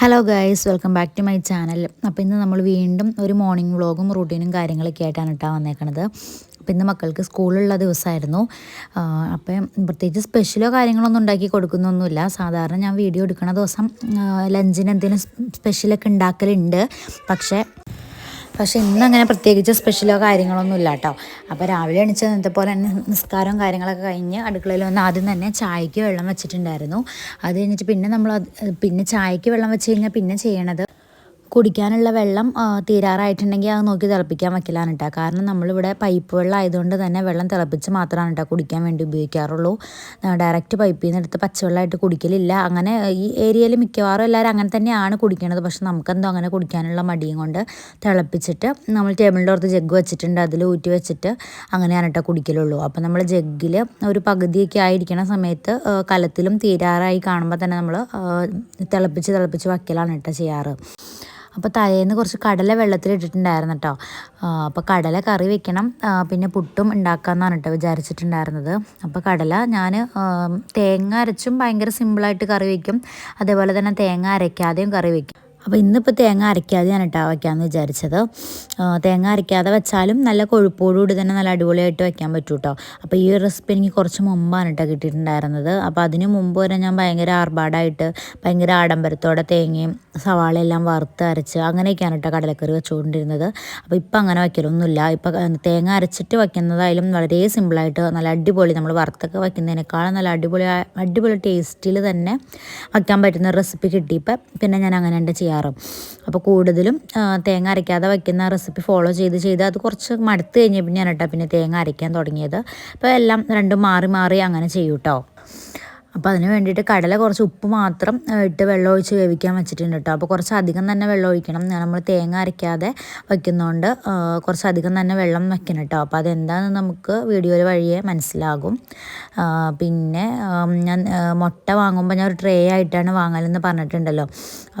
Hello guys welcome back to my channel അപ്പോൾ ഇന്ന് നമ്മൾ വീണ്ടും ഒരു മോർണിംഗ് വ്ളോഗും റുട്ടീനും കാര്യങ്ങളൊക്കെ ആയിട്ടാണ് കേട്ടോ വന്നേക്കണത്. അപ്പോൾ ഇന്ന് മക്കൾക്ക് സ്കൂളുള്ള ദിവസമായിരുന്നു. അപ്പം പ്രത്യേകിച്ച് സ്പെഷ്യലോ കാര്യങ്ങളൊന്നും ഉണ്ടാക്കി കൊടുക്കുന്നൊന്നുമില്ല. സാധാരണ ഞാൻ വീഡിയോ എടുക്കുന്ന ദിവസം ലഞ്ചിന് എന്തെങ്കിലും സ്പെഷ്യലൊക്കെ ഉണ്ടാക്കലുണ്ട്. പക്ഷേ പക്ഷേ ഇന്നങ്ങനെ പ്രത്യേകിച്ച് സ്പെഷ്യലോ കാര്യങ്ങളൊന്നും ഇല്ല കേട്ടോ അപ്പോൾ രാവിലെ എണിച്ച് ഇന്നത്തെ പോലെ തന്നെ നിസ്കാരവും കാര്യങ്ങളൊക്കെ കഴിഞ്ഞ് അടുക്കളയിൽ വന്ന് ആദ്യം തന്നെ ചായക്ക് വെള്ളം വെച്ചിട്ടുണ്ടായിരുന്നു. അത് കഴിഞ്ഞിട്ട് പിന്നെ നമ്മൾ പിന്നെ ചായക്ക് വെള്ളം വെച്ച് കഴിഞ്ഞാൽ പിന്നെ ചെയ്യണത് കുടിക്കാനുള്ള വെള്ളം തീരാറായിട്ടുണ്ടെങ്കിൽ അത് നോക്കി തിളപ്പിക്കാൻ വയ്ക്കലാണ് കേട്ടോ കാരണം നമ്മളിവിടെ പൈപ്പ് വെള്ളം ആയതുകൊണ്ട് തന്നെ വെള്ളം തിളപ്പിച്ച് മാത്രമാണ് കേട്ടോ കുടിക്കാൻ വേണ്ടി ഉപയോഗിക്കാറുള്ളൂ. ഡയറക്റ്റ് പൈപ്പിൽ നിന്ന് എടുത്ത് പച്ചവെള്ളമായിട്ട് കുടിക്കലില്ല. അങ്ങനെ ഈ ഏരിയയിൽ മിക്കവാറും എല്ലാവരും അങ്ങനെ തന്നെയാണ് കുടിക്കണത്. പക്ഷെ നമുക്കെന്തോ അങ്ങനെ കുടിക്കാനുള്ള മടിയും കൊണ്ട് തിളപ്പിച്ചിട്ട് നമ്മൾ ടേബിളിന്റെ പുറത്ത് ജഗ് വെച്ചിട്ടുണ്ട്. അതിൽ ഊറ്റി വെച്ചിട്ട് അങ്ങനെയാണ് കേട്ടോ കുടിക്കലുള്ളൂ. അപ്പോൾ നമ്മൾ ജഗ്ഗിൽ ഒരു പകുതിയൊക്കെ ആയിരിക്കണ സമയത്ത് കലത്തിലും തീരാറായി കാണുമ്പോൾ തന്നെ നമ്മൾ തിളപ്പിച്ച് തിളപ്പിച്ച് വയ്ക്കലാണ് കേട്ടോ ചെയ്യാറ്. അപ്പോൾ തലേന്ന് കുറച്ച് കടല വെള്ളത്തിൽ വെള്ളത്തിലിട്ടിട്ടുണ്ടായിരുന്നു കേട്ടോ അപ്പോൾ കടല കറി വെക്കണം. പിന്നെ പുട്ടും ഉണ്ടാക്കാമെന്നാണ് കേട്ടോ വിചാരിച്ചിട്ടുണ്ടായിരുന്നത്. അപ്പോൾ കടല ഞാൻ തേങ്ങ അരച്ചും ഭയങ്കര സിമ്പിളായിട്ട് കറി വയ്ക്കും അതേപോലെ തന്നെ തേങ്ങ അരയ്ക്കാതെയും കറി വയ്ക്കും അപ്പോൾ ഇന്നിപ്പോൾ തേങ്ങ അരയ്ക്കാതെ ഞാൻ ഇട്ടാ വയ്ക്കാമെന്ന് വിചാരിച്ചത്. തേങ്ങ അരയ്ക്കാതെ വെച്ചാലും നല്ല കൊഴുപ്പോടുകൂടി തന്നെ നല്ല അടിപൊളിയായിട്ട് വയ്ക്കാൻ പറ്റും കേട്ടോ അപ്പോൾ ഈ റെസിപ്പി എനിക്ക് കുറച്ച് മുമ്പാണ് കേട്ടോ കിട്ടിയിട്ടുണ്ടായിരുന്നത്. അപ്പോൾ അതിന് മുമ്പ് വരെ ഞാൻ ഭയങ്കര ആർഭാടായിട്ട് ഭയങ്കര ആഡംബരത്തോടെ തേങ്ങയും സവാളയെല്ലാം വറുത്ത് അരച്ച് അങ്ങനെയൊക്കെയാണ് കേട്ടോ കടലക്കറി വെച്ചുകൊണ്ടിരുന്നത്. അപ്പോൾ ഇപ്പം അങ്ങനെ വയ്ക്കലൊന്നുമില്ല ഇപ്പം തേങ്ങ അരച്ചിട്ട് വയ്ക്കുന്നതായാലും വളരെ സിമ്പിളായിട്ട് നല്ല അടിപൊളി നമ്മൾ വറുത്തൊക്കെ വയ്ക്കുന്നതിനേക്കാളും നല്ല അടിപൊളി അടിപൊളി ടേസ്റ്റിൽ തന്നെ വയ്ക്കാൻ പറ്റുന്ന റെസിപ്പി കിട്ടി കിട്ടിയപ്പോൾ പിന്നെ ഞാൻ അങ്ങനെ ചെയ്യാറ് ചെയ്യാറും. അപ്പോൾ കൂടുതലും തേങ്ങ അരയ്ക്കാതെ വയ്ക്കുന്ന റെസിപ്പി ഫോളോ ചെയ്ത് ചെയ്ത് അത് കുറച്ച് മടുത്ത് കഴിഞ്ഞപ്പോൾ ഞാൻ കേട്ടോ പിന്നെ തേങ്ങ അരയ്ക്കാൻ തുടങ്ങിയത്. അപ്പോൾ എല്ലാം രണ്ടും മാറി മാറി അങ്ങനെ ചെയ്യൂട്ടോ. അപ്പോൾ അതിന് വേണ്ടിയിട്ട് കടല കുറച്ച് ഉപ്പ് മാത്രം ഇട്ട് വെള്ളം ഒഴിച്ച് വേവിക്കാൻ വെച്ചിട്ടുണ്ട് കേട്ടോ അപ്പോൾ കുറച്ച് അധികം തന്നെ വെള്ളം ഒഴിക്കണം. നമ്മൾ തേങ്ങ അരയ്ക്കാതെ വയ്ക്കുന്നതുകൊണ്ട് കുറച്ച് അധികം തന്നെ വെള്ളം വെക്കണം കേട്ടോ അപ്പോൾ അതെന്താണെന്ന് നമുക്ക് വീഡിയോയിൽ വഴിയേ മനസ്സിലാകും. പിന്നെ ഞാൻ മുട്ട വാങ്ങുമ്പോൾ ഞാൻ ഒരു ട്രേ ആയിട്ടാണ് വാങ്ങലെന്ന് പറഞ്ഞിട്ടുണ്ടല്ലോ.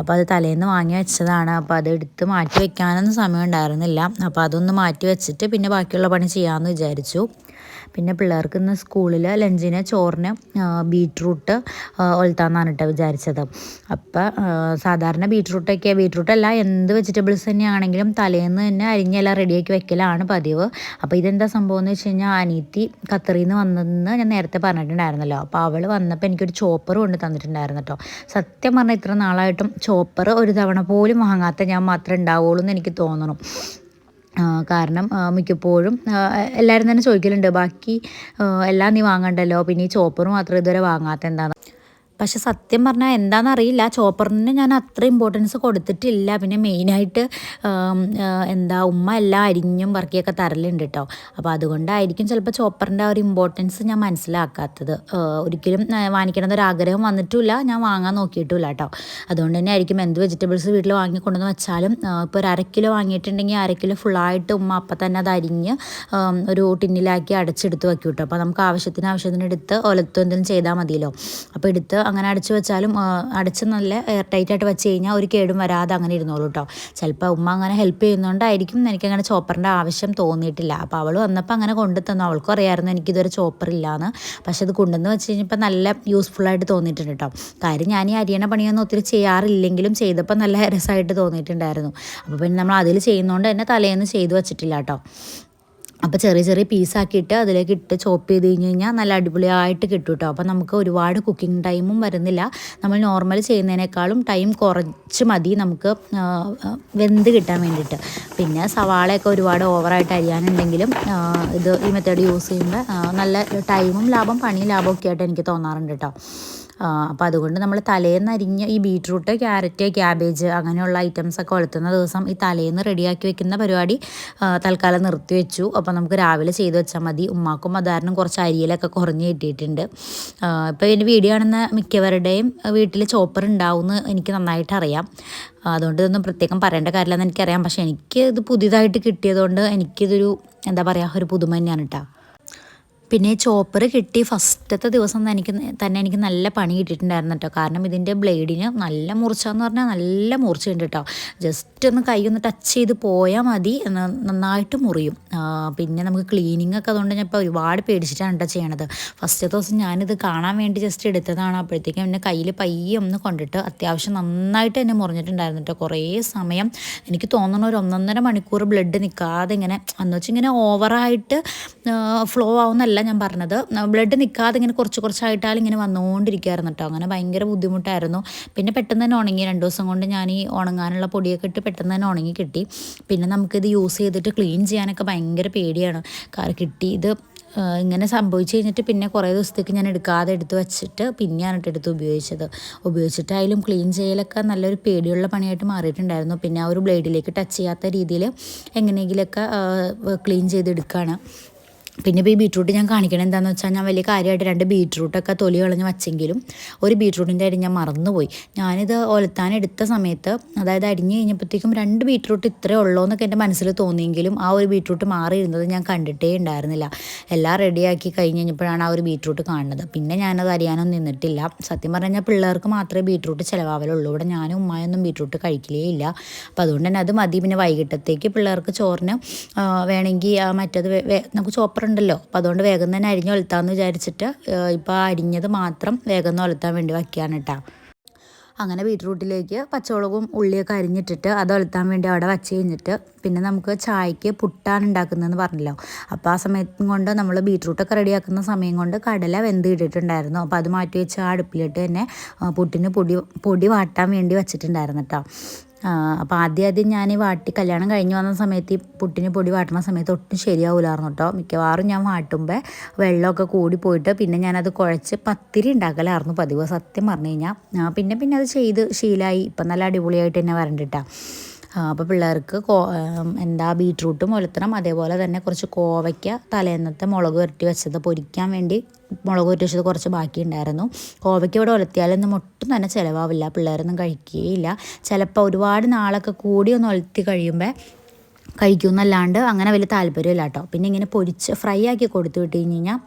അപ്പോൾ അത് തലേന്ന് വാങ്ങി വെച്ചതാണ്. അപ്പോൾ അത് എടുത്ത് മാറ്റി വെക്കാനൊന്നും സമയം ഉണ്ടായിരുന്നില്ല. അപ്പോൾ അതൊന്ന് മാറ്റി വെച്ചിട്ട് പിന്നെ ബാക്കിയുള്ള പണി ചെയ്യാമെന്ന് വിചാരിച്ചു. പിന്നെ പിള്ളേർക്ക് ഇന്ന് സ്കൂളിൽ ലഞ്ചിന് ചോറിന് ബീട്രൂട്ട് ഒലത്താന്നാണ് കേട്ടോ വിചാരിച്ചത്. അപ്പം സാധാരണ ബീട്രൂട്ടൊക്കെ ബീട്രൂട്ടല്ല എന്ത് വെജിറ്റബിൾസ് തന്നെയാണെങ്കിലും തലേന്ന് തന്നെ അരിഞ്ഞെല്ലാം റെഡിയാക്കി വെക്കലാണ് പതിവ്. അപ്പോൾ ഇതെന്താ സംഭവം എന്ന് വെച്ച് കഴിഞ്ഞാൽ അനീത്തി ഖത്തറിൽ നിന്ന് വന്നതെന്ന് ഞാൻ നേരത്തെ പറഞ്ഞിട്ടുണ്ടായിരുന്നല്ലോ. അപ്പോൾ അവൾ വന്നപ്പോൾ എനിക്കൊരു ചോപ്പർ കൊണ്ട് തന്നിട്ടുണ്ടായിരുന്നു കേട്ടോ സത്യം പറഞ്ഞാൽ ഇത്ര നാളായിട്ടും ചോപ്പർ ഒരു തവണ പോലും വാങ്ങാത്ത ഞാൻ മാത്രമേ ഉണ്ടാവുള്ളൂ എന്ന് എനിക്ക് തോന്നണം. കാരണം മിക്കപ്പോഴും എല്ലാവരും തന്നെ ചോദിക്കലുണ്ട് ബാക്കി എല്ലാം നീ വാങ്ങണ്ടല്ലോ പിന്നെ ഈ ചോപ്പർ മാത്രം ഇതുവരെ വാങ്ങാത്ത എന്താണ് പക്ഷെ സത്യം പറഞ്ഞാൽ എന്താണെന്ന് അറിയില്ല ചോപ്പറിന് ഞാൻ അത്ര ഇമ്പോർട്ടൻസ് കൊടുത്തിട്ടില്ല. പിന്നെ മെയിനായിട്ട് എന്താ ഉമ്മ എല്ലാം അരിഞ്ഞും വർക്കിയൊക്കെ തരലുണ്ട് കേട്ടോ അപ്പോൾ അതുകൊണ്ടായിരിക്കും ചിലപ്പോൾ ചോപ്പറിന്റെ ആ ഒരു ഇമ്പോർട്ടൻസ് ഞാൻ മനസ്സിലാക്കാത്തത്. ഒരിക്കലും വാങ്ങിക്കണം ഒരു ആഗ്രഹം വന്നിട്ടില്ല ഞാൻ വാങ്ങാൻ നോക്കിയിട്ടില്ല കേട്ടോ അതുകൊണ്ട് തന്നെ ആയിരിക്കും എന്ത് വെജിറ്റബിൾസ് വീട്ടിൽ വാങ്ങിക്കൊണ്ടെന്ന് വെച്ചാലും ഇപ്പോൾ ഒരു അര കിലോ വാങ്ങിയിട്ടുണ്ടെങ്കിൽ അര കിലോ ഫുള്ളായിട്ട് ഉമ്മ അപ്പം തന്നെ അത് അരിഞ്ഞ് ഒരു ടിന്നിലാക്കി അടച്ചെടുത്ത് വെക്കും കേട്ടോ അപ്പോൾ നമുക്ക് ആവശ്യത്തിന് ആവശ്യത്തിന് എടുത്ത് ഒലത്തും എന്തെങ്കിലും ചെയ്താൽ മതിയല്ലോ. അപ്പോൾ എടുത്ത് അങ്ങനെ അടച്ചു വെച്ചാലും അടച്ച് നല്ല എയർ ടൈറ്റ് ആയിട്ട് വെച്ച് കഴിഞ്ഞാൽ ഒരു കേടും വരാതെ അങ്ങനെ ഇരുന്നോളൂ കേട്ടോ ചിലപ്പോൾ ഉമ്മ അങ്ങനെ ഹെൽപ്പ് ചെയ്യുന്നതുകൊണ്ടായിരിക്കും എനിക്കങ്ങനെ ചോപ്പറിന്റെ ആവശ്യം തോന്നിയിട്ടില്ല. അപ്പോൾ അവൾ വന്നപ്പോൾ അങ്ങനെ കൊണ്ടു തന്നു. അവൾക്കും അറിയാമായിരുന്നു എനിക്കിതൊരു ചോപ്പർ ഇല്ലയെന്ന് പക്ഷെ അത് കൊണ്ടുവന്ന് വെച്ച് കഴിഞ്ഞപ്പോൾ നല്ല യൂസ്ഫുള്ളായിട്ട് തോന്നിയിട്ടുണ്ട് കേട്ടോ കാര്യം ഞാൻ ഈ അരിയണ പണിയൊന്നും ഒത്തിരി ചെയ്യാറില്ലെങ്കിലും ചെയ്തപ്പോൾ നല്ല രസമായിട്ട് തോന്നിയിട്ടുണ്ടായിരുന്നു. അപ്പോൾ പിന്നെ നമ്മൾ അതിൽ ചെയ്യുന്നതുകൊണ്ട് തന്നെ തലേന്ന് ചെയ്തു വെച്ചിട്ടില്ല കേട്ടോ അപ്പോൾ ചെറിയ ചെറിയ പീസാക്കിയിട്ട് അതിലേക്ക് ഇട്ട് ചോപ്പ് ചെയ്ത് കഴിഞ്ഞ് കഴിഞ്ഞാൽ നല്ല അടിപൊളിയായിട്ട് കിട്ടും കേട്ടോ അപ്പോൾ നമുക്ക് ഒരുപാട് കുക്കിംഗ് ടൈമും വരുന്നില്ല. നമ്മൾ നോർമൽ ചെയ്യുന്നതിനേക്കാളും ടൈം കുറച്ച് മതി നമുക്ക് വെന്ത് കിട്ടാൻ വേണ്ടിയിട്ട്. പിന്നെ സവാളയൊക്കെ ഒരുപാട് ഓവറായിട്ട് അരിയാനുണ്ടെങ്കിലും ഇത് ഈ മെത്തേഡ് യൂസ് ചെയ്യുമ്പോൾ നല്ല ടൈമും ലാഭം പണിയും ലാഭമൊക്കെ ആയിട്ട് എനിക്ക് തോന്നാറുണ്ട് കേട്ടോ അപ്പോൾ അതുകൊണ്ട് നമ്മൾ തലേന്ന് അരിഞ്ഞ ഈ ബീട്രൂട്ട് ക്യാരറ്റ് ക്യാബേജ് അങ്ങനെയുള്ള ഐറ്റംസ് ഒക്കെ വളർത്തുന്ന ദിവസം ഈ തലേന്ന് റെഡിയാക്കി വെക്കുന്ന പരിപാടി തൽക്കാലം നിർത്തി വെച്ചു. അപ്പോൾ നമുക്ക് രാവിലെ ചെയ്ത് വെച്ചാൽ മതി. ഉമ്മാക്കും അതാരണം കുറച്ച് അരിയിലൊക്കെ കുറഞ്ഞ് കിട്ടിയിട്ടുണ്ട്. ഇപ്പോൾ എന്റെ വീഡിയോ കാണുന്ന മിക്കവരുടെയും വീട്ടിൽ ചോപ്പർ ഉണ്ടാവുമെന്ന് എനിക്ക് നന്നായിട്ട് അറിയാം. അതുകൊണ്ട് ഇതൊന്നും പ്രത്യേകം പറയേണ്ട കാര്യമില്ലെന്ന് എനിക്കറിയാം. പക്ഷേ എനിക്ക് ഇത് പുതിയതായിട്ട് കിട്ടിയതുകൊണ്ട് എനിക്കിതൊരു എന്താ പറയുക ഒരു പുതുമ തന്നെയാണ് കേട്ടോ പിന്നെ ചോപ്പർ കിട്ടി ഫസ്റ്റത്തെ ദിവസം തന്നെ എനിക്ക് തന്നെ എനിക്ക് നല്ല പണി കിട്ടിയിട്ടുണ്ടായിരുന്നു കേട്ടോ. കാരണം ഇതിന്റെ ബ്ലേഡിന് നല്ല മൂർച്ചയെന്ന് പറഞ്ഞാൽ നല്ല മൂർച്ചയുണ്ട് കേട്ടോ. ജസ്റ്റ് ഒന്ന് കൈ ഒന്ന് ടച്ച് ചെയ്ത് പോയാൽ മതി. നന്നായിട്ട് മുറിയും. പിന്നെ നമുക്ക് ക്ലീനിങ് ഒക്കെ അതുകൊണ്ട് ഞാൻ ഇപ്പോൾ ഒരുപാട് പേടിച്ചിട്ടാണ് കേട്ടോ ചെയ്യണത്. ഫസ്റ്റ് ദിവസം ഞാനിത് കാണാൻ വേണ്ടി ജസ്റ്റ് എടുത്തതാണ്. അപ്പോഴത്തേക്കും എന്റെ കയ്യിൽ പയ്യെ ഒന്ന് കൊണ്ടിട്ട് അത്യാവശ്യം നന്നായിട്ട് എന്നെ മുറിഞ്ഞിട്ടുണ്ടായിരുന്നു കേട്ടോ കുറേ സമയം എനിക്ക് തോന്നുന്ന ഒരു ഒന്നൊന്നര മണിക്കൂർ ബ്ലഡ് നിൽക്കാതെ ഇങ്ങനെ എന്ന് വെച്ചാൽ ഇങ്ങനെ ഓവറായിട്ട് ഫ്ലോ ആവുന്നല്ല ഞാൻ പറഞ്ഞത്. ബ്ലഡ് നിൽക്കാതെ ഇങ്ങനെ കുറച്ച് കുറച്ചായിട്ടാൽ ഇങ്ങനെ വന്നുകൊണ്ടിരിക്കുകയായിരുന്നു കേട്ടോ അങ്ങനെ ഭയങ്കര ബുദ്ധിമുട്ടായിരുന്നു. പിന്നെ പെട്ടെന്ന് തന്നെ ഉണങ്ങി. രണ്ട് ദിവസം കൊണ്ട് ഞാൻ ഈ ഉണങ്ങാനുള്ള പൊടിയൊക്കെ ഇട്ട് പെട്ടെന്ന് തന്നെ ഉണങ്ങി കിട്ടി. പിന്നെ നമുക്കിത് യൂസ് ചെയ്തിട്ട് ക്ലീൻ ചെയ്യാനൊക്കെ ഭയങ്കര പേടിയാണ്. കാരണം കിട്ടി. ഇത് ഇങ്ങനെ സംഭവിച്ചു കഴിഞ്ഞിട്ട് പിന്നെ കുറേ ദിവസത്തേക്ക് ഞാൻ എടുക്കാതെ എടുത്ത് വെച്ചിട്ട് പിന്നെയാണ് എടുത്ത് ഉപയോഗിച്ചത്. ഉപയോഗിച്ചിട്ടായാലും ക്ലീൻ ചെയ്യലൊക്കെ നല്ലൊരു പേടിയുള്ള പണിയായിട്ട് മാറിയിട്ടുണ്ടായിരുന്നു. പിന്നെ ആ ഒരു ബ്ലേഡിലേക്ക് ടച്ച് ചെയ്യാത്ത രീതിയിൽ എങ്ങനെയെങ്കിലുമൊക്കെ ക്ലീൻ ചെയ്തെടുക്കുകയാണ് പിന്നെ ഇപ്പോൾ ഈ ബീട്രൂട്ട് ഞാൻ കാണിക്കണം എന്താണെന്ന് വെച്ചാൽ ഞാൻ വലിയ കാര്യമായിട്ട് രണ്ട് ബീട്രൂട്ടൊക്കെ തൊലി കളഞ്ഞ് വച്ചെങ്കിലും ഒരു ബീട്രൂട്ടിന്റെ അരി ഞാൻ മറന്നുപോയി. ഞാനിത് ഒലത്താൻ എടുത്ത സമയത്ത് അതായത് അരിഞ്ഞ് കഴിഞ്ഞപ്പോഴത്തേക്കും രണ്ട് ബീട്രൂട്ട് ഇത്രേ ഉള്ളൂ എന്നൊക്കെ എന്റെ മനസ്സിൽ തോന്നിയെങ്കിലും ആ ഒരു ബീട്രൂട്ട് മാറിയിരുന്നത് ഞാൻ കണ്ടിട്ടേ ഉണ്ടായിരുന്നില്ല. എല്ലാം റെഡിയാക്കി കഴിഞ്ഞ് കഴിഞ്ഞപ്പോഴാണ് ആ ഒരു ബീട്രൂട്ട് കാണുന്നത്. പിന്നെ ഞാനത് അറിയാനൊന്നും നിന്നിട്ടില്ല. സത്യം പറഞ്ഞാൽ പിള്ളേർക്ക് മാത്രമേ ബീട്രൂട്ട് ചിലവാവലുള്ളൂ. ഇവിടെ ഞാനും ഉമ്മായൊന്നും ബീട്രൂട്ട് കഴിക്കലേ ഇല്ല. അപ്പം അതുകൊണ്ട് തന്നെ അത് മതി. പിന്നെ വൈകിട്ടത്തേക്ക് പിള്ളേർക്ക് ചോറിന് വേണമെങ്കിൽ മറ്റത് നമുക്ക് ചോപ്പർ ഉണ്ടല്ലോ. അപ്പോൾ അതുകൊണ്ട് വേഗം തന്നെ അരിഞ്ഞ് ഒലത്താമെന്ന് വിചാരിച്ചിട്ട് ഇപ്പോൾ അരിഞ്ഞത് മാത്രം വേഗം ഒലത്താൻ വേണ്ടി വയ്ക്കുകയാണ് കേട്ടോ അങ്ങനെ ബീറ്റ്റൂട്ടിലേക്ക് പച്ചമുളകും ഉള്ളിയൊക്കെ അരിഞ്ഞിട്ടിട്ട് അത് ഒലത്താൻ വേണ്ടി അവിടെ വച്ച് കഴിഞ്ഞിട്ട് പിന്നെ നമുക്ക് ചായക്ക് പുട്ടാണ് ഉണ്ടാക്കുന്നതെന്ന് പറഞ്ഞല്ലോ. അപ്പോൾ ആ സമയത്തും കൊണ്ട് നമ്മൾ ബീട്രൂട്ടൊക്കെ റെഡിയാക്കുന്ന സമയം കൊണ്ട് കടല വെന്ത് ഇട്ടിട്ടുണ്ടായിരുന്നു അപ്പോൾ അത് മാറ്റി വെച്ച് ആ അടുപ്പിലിട്ട് തന്നെ പുട്ടിന് പൊടി പൊടി വാട്ടാൻ വേണ്ടി വെച്ചിട്ടുണ്ടായിരുന്നു കേട്ടോ അപ്പോൾ ആദ്യം ആദ്യം ഞാൻ വാട്ടി കല്യാണം കഴിഞ്ഞ് വന്ന സമയത്ത് ഈ പുട്ടിന് പൊടി വാട്ടുന്ന സമയത്ത് ഒട്ടും ശരിയാവില്ലായിരുന്നു കേട്ടോ മിക്കവാറും ഞാൻ വാട്ടുമ്പോൾ വെള്ളമൊക്കെ കൂടി പോയിട്ട് പിന്നെ ഞാനത് കുഴച്ച് പത്തിരി ഉണ്ടാക്കലായിരുന്നു പതിവ് സത്യം പറഞ്ഞു കഴിഞ്ഞാൽ പിന്നെ പിന്നെ അത് ചെയ്ത് ശീലമായി ഇപ്പം നല്ല അടിപൊളിയായിട്ട് തന്നെ വരണ്ടിട്ടാ. അപ്പോൾ പിള്ളേർക്ക് കോ എന്താ ബീട്രൂട്ടും ഒലത്തണം അതേപോലെ തന്നെ കുറച്ച് കോവയ്ക്ക തലേന്നത്തെ മുളക് വരട്ടി വെച്ചത് പൊരിക്കാൻ വേണ്ടി മുളക് വരട്ടി വെച്ചത് കുറച്ച് ബാക്കി ഉണ്ടായിരുന്നു കോവയ്ക്ക ഇവിടെ ഒലത്തിയാലൊന്നും ഒട്ടും തന്നെ ചിലവാവില്ല പിള്ളേരൊന്നും കഴിക്കുകയില്ല ചിലപ്പോൾ ഒരുപാട് നാളൊക്കെ കൂടി ഒന്ന് ഒലത്തി കഴിയുമ്പോൾ കഴിക്കുമെന്നല്ലാണ്ട് അങ്ങനെ വലിയ താല്പര്യമില്ല കേട്ടോ. പിന്നെ ഇങ്ങനെ പൊരിച്ച് ഫ്രൈ ആക്കി കൊടുത്തു വിട്ട് കഴിഞ്ഞ് കഴിഞ്ഞാൽ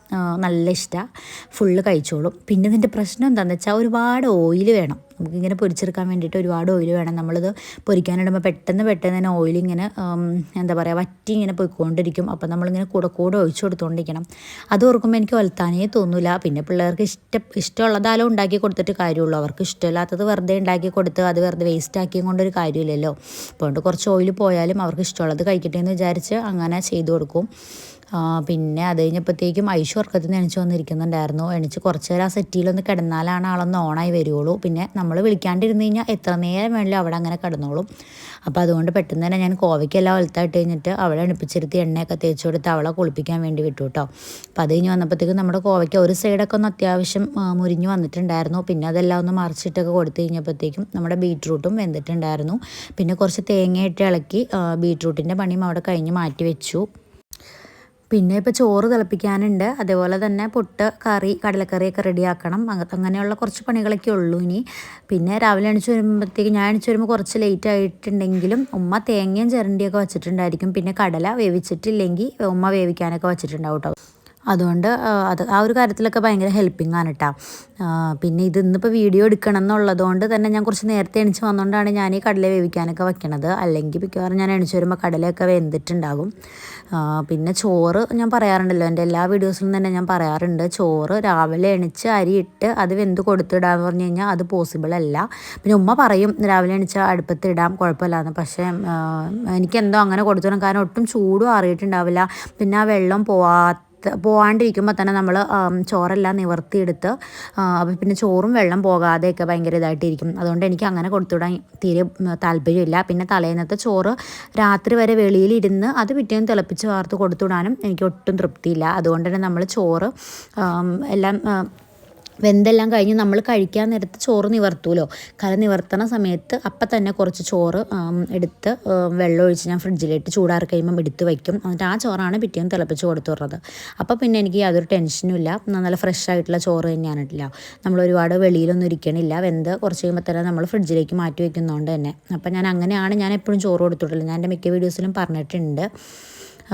നല്ല ഇഷ്ടമാണ് ഫുള്ള് കഴിച്ചോളും. പിന്നെ ഇതിന്റെ പ്രശ്നം എന്താണെന്ന് വെച്ചാൽ ഒരുപാട് ഓയിൽ വേണം. നമുക്കിങ്ങനെ പൊരിച്ചെടുക്കാൻ വേണ്ടിയിട്ട് ഒരുപാട് ഓയിൽ വേണം. നമ്മളിത് പൊരിക്കാനിടുമ്പോൾ പെട്ടെന്ന് പെട്ടെന്ന് തന്നെ ഓയിൽ ഇങ്ങനെ എന്താ പറയുക വറ്റി ഇങ്ങനെ പോയിക്കൊണ്ടിരിക്കും. അപ്പം നമ്മളിങ്ങനെ കൂടെ കൂടെ ഒഴിച്ചു കൊടുത്തുകൊണ്ടിരിക്കണം അത് ഓർക്കുമ്പോൾ എനിക്ക് വലുത്താനേ തോന്നില്ല പിന്നെ പിള്ളേർക്ക് ഇഷ്ടം ഇഷ്ടമുള്ളതാലോ ഉണ്ടാക്കി കൊടുത്തിട്ട് കാര്യമുള്ളൂ. അവർക്ക് ഇഷ്ടമില്ലാത്തത് വെറുതെ ഉണ്ടാക്കി കൊടുത്ത് അത് വെറുതെ വേസ്റ്റ് ആക്കിയും കൊണ്ടൊരു കാര്യമില്ലല്ലോ. അതുകൊണ്ട് കുറച്ച് ഓയിൽ പോയാലും അവർക്ക് ഇഷ്ടമുള്ളത് കഴിക്കട്ടെ എന്ന് വിചാരിച്ച് അങ്ങനെ ചെയ്തു കൊടുക്കും. പിന്നെ അത് കഴിഞ്ഞപ്പോഴത്തേക്കും ഐഷു ഉറക്കത്തിൽ നിന്ന് എണിച്ച് വന്നിരിക്കുന്നുണ്ടായിരുന്നു. എണിച്ച് കുറച്ച് നേരം ആ സെറ്റിയിലൊന്ന് കിടന്നാലാണ് ആളൊന്ന് ഓണായി വരുവുള്ളൂ. പിന്നെ നമ്മൾ വിളിക്കാണ്ടിരുന്ന് കഴിഞ്ഞാൽ എത്ര നേരം വേണമെങ്കിലും അവിടെ അങ്ങനെ കിടന്നോളും. അപ്പോൾ അതുകൊണ്ട് പെട്ടെന്ന് തന്നെ ഞാൻ കോവയ്ക്കെല്ലാം വലുത്തായിട്ട് കഴിഞ്ഞിട്ട് അവളെ എണിപ്പിച്ചിരുത്തി എണ്ണയൊക്കെ തേച്ച് കൊടുത്ത് അവളെ കുളിപ്പിക്കാൻ വേണ്ടി വിട്ടു കേട്ടോ. അപ്പോൾ അത് കഴിഞ്ഞ് വന്നപ്പോഴത്തേക്കും നമ്മുടെ കോവയ്ക്ക് ഒരു സൈഡൊക്കെ ഒന്ന് അത്യാവശ്യം മുരിഞ്ഞ് വന്നിട്ടുണ്ടായിരുന്നു. പിന്നെ അതെല്ലാം ഒന്ന് മറിച്ചിട്ടൊക്കെ കൊടുത്തു കഴിഞ്ഞപ്പോഴത്തേക്കും നമ്മുടെ ബീട്രൂട്ടും വെന്തിട്ടുണ്ടായിരുന്നു. പിന്നെ കുറച്ച് തേങ്ങയിട്ട് ഇളക്കി ബീട്രൂട്ടിന്റെ പണിയും അവിടെ കഴിഞ്ഞ് മാറ്റി വെച്ചു. പിന്നെ ഇപ്പോൾ ചോറ് തിളപ്പിക്കാനുണ്ട്. അതേപോലെ തന്നെ പുട്ട് കറി കടലക്കറിയൊക്കെ റെഡിയാക്കണം. അങ്ങനെയുള്ള കുറച്ച് പണികളൊക്കെ ഉള്ളൂ ഇനി. പിന്നെ രാവിലെ എണിച്ച് വരുമ്പോഴത്തേക്ക് ഞാൻ എണിച്ച് വരുമ്പോൾ കുറച്ച് ലേറ്റ് ആയിട്ടുണ്ടെങ്കിലും ഉമ്മ തേങ്ങയും ചിരണ്ടിയൊക്കെ വെച്ചിട്ടുണ്ടായിരിക്കും. പിന്നെ കടല വേവിച്ചിട്ടില്ലെങ്കിൽ ഉമ്മ വേവിക്കാനൊക്കെ വെച്ചിട്ടുണ്ടാവും കേട്ടോ അതുകൊണ്ട് അത് ആ ഒരു കാര്യത്തിലൊക്കെ ഭയങ്കര ഹെൽപ്പിംഗ് ആണ് കേട്ടോ പിന്നെ ഇത് ഇന്നിപ്പോൾ വീഡിയോ എടുക്കണം എന്നുള്ളതുകൊണ്ട് തന്നെ ഞാൻ കുറച്ച് നേരത്തെ എണിച്ച് വന്നുകൊണ്ടാണ് ഞാൻ ഈ കടല വേവിക്കാനൊക്കെ വെക്കണത്. അല്ലെങ്കിൽ മിക്കവാറും ഞാൻ എണിച്ച് വരുമ്പോൾ കടലയൊക്കെ വെന്തിട്ടുണ്ടാകും. പിന്നെ ചോറ് ഞാൻ പറയാറുണ്ടല്ലോ എന്റെ എല്ലാ വീഡിയോസിലും തന്നെ ഞാൻ പറയാറുണ്ട്. ചോറ് രാവിലെ എണിച്ച് അരിയിട്ട് അത് വെന്ത് കൊടുത്തിടാന്ന് പറഞ്ഞു കഴിഞ്ഞാൽ അത് പോസിബിൾ അല്ല. പിന്നെ ഉമ്മ പറയും രാവിലെ എണിച്ച് അടുപ്പത്തിടാം കുഴപ്പമില്ലാന്ന്. പക്ഷേ എനിക്കെന്തോ അങ്ങനെ കൊടുത്തിടാം കാരണം ഒട്ടും ചൂടും അറിയിട്ടുണ്ടാവില്ല പിന്നെ ആ വെള്ളം പോവാത്ത പോകാണ്ടിരിക്കുമ്പോൾ തന്നെ നമ്മൾ ചോറെല്ലാം നിവർത്തിയെടുത്ത് അപ്പോൾ പിന്നെ ചോറും വെള്ളം പോകാതെയൊക്കെ ഭയങ്കര ഇതായിട്ടിരിക്കും. അതുകൊണ്ട് എനിക്ക് അങ്ങനെ കൊടുത്തുവിടാൻ തീരെ താല്പര്യമില്ല. പിന്നെ തലേന്നത്തെ ചോറ് രാത്രി വരെ വെളിയിലിരുന്ന് അത് പിറ്റേന്ന് തിളപ്പിച്ച് വാർത്ത് കൊടുത്തുവിടാനും എനിക്ക് ഒട്ടും തൃപ്തിയില്ല. അതുകൊണ്ട് തന്നെ നമ്മൾ ചോറ് എല്ലാം വെന്തെല്ലാം കഴിഞ്ഞ് നമ്മൾ കഴിക്കാൻ നേരത്ത് ചോറ് നിവർത്തുമല്ലോ കല നിവർത്തണ സമയത്ത് അപ്പം തന്നെ കുറച്ച് ചോറ് എടുത്ത് വെള്ളം ഒഴിച്ച് ഞാൻ ഫ്രിഡ്ജിലിട്ട് ചൂടാറി കഴിയുമ്പം എടുത്ത് വയ്ക്കും. എന്നിട്ട് ആ ചോറാണ് പിറ്റേന്ന് തിളപ്പിച്ച് കൊടുത്തു വിടുന്നത് അപ്പോൾ പിന്നെ എനിക്ക് യാതൊരു ടെൻഷനും ഇല്ല. നല്ല ഫ്രഷ് ആയിട്ടുള്ള ചോറ് തന്നെയാണ് ഇല്ല നമ്മൾ ഒരുപാട് വെളിയിലൊന്നും ഇരിക്കണില്ല. വെന്ത് കുറച്ച് കഴിയുമ്പോൾ തന്നെ നമ്മൾ ഫ്രിഡ്ജിലേക്ക് മാറ്റി വയ്ക്കുന്നതുകൊണ്ട് തന്നെ. അപ്പം ഞാൻ അങ്ങനെയാണ് ഞാൻ എപ്പോഴും ചോറ് കൊടുത്തിട്ടുള്ളത്. ഞാൻ എന്റെ മിക്ക വീഡിയോസിലും പറഞ്ഞിട്ടുണ്ട്.